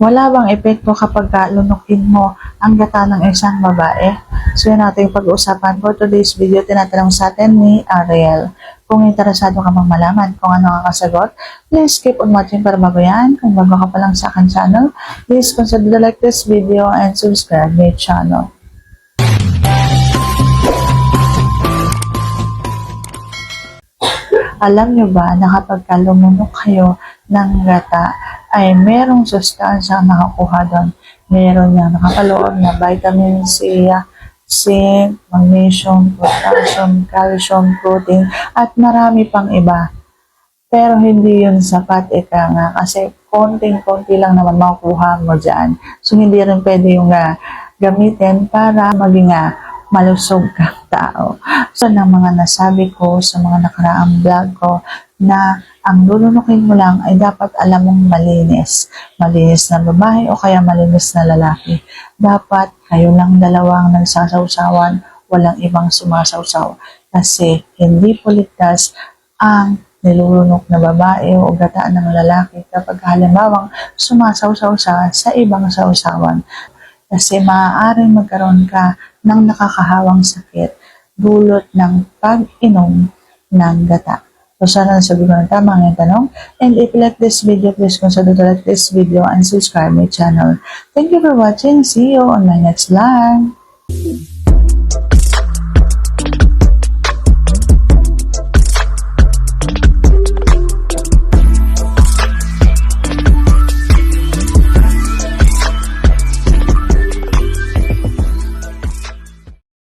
Wala bang epekto kapag ka lunukin mo ang gata ng isang babae? So yan natin yung pag-uusapan for today's video. Tinatanong sa atin ni Ariel. Kung interesado ka bang malaman kung ano ang kasagot, please keep on watching para mabayan. Kung bago ka pa lang sa akin channel, please consider to like this video and subscribe my channel. Alam nyo ba na kapag ka lumunok kayo ng gata, ay merong sustansya ang nakakuha doon. Meron niyang nakapaloob na vitamin C, zinc, magnesium, potassium, calcium, protein, at marami pang iba. Pero hindi yun sapat, ika nga, kasi konting-konti lang naman makukuha mo dyan. So, hindi rin pwede yung ah, gamitin para maging ah, malusog kang tao. So, ng mga nasabi ko sa mga nakaraang vlog ko na ang lulunukin mo lang ay dapat alam mong malinis. Malinis na babae o kaya malinis na lalaki. Dapat kayo lang dalawang nagsasawsawan, walang ibang sumasawsaw. Kasi hindi po ang nilulunok na babae o gataan ng lalaki kapag halimbawang sumasawsaw sa sa ibang sausawan. Kasi maaaring magkaroon ka ng nakakahawang sakit dulot ng pag-inom ng gata. So, sana nasabi ko ng tama ang tanong. And if you like this video, please consider to like this video and subscribe my channel. Thank you for watching. See you on my next vlog.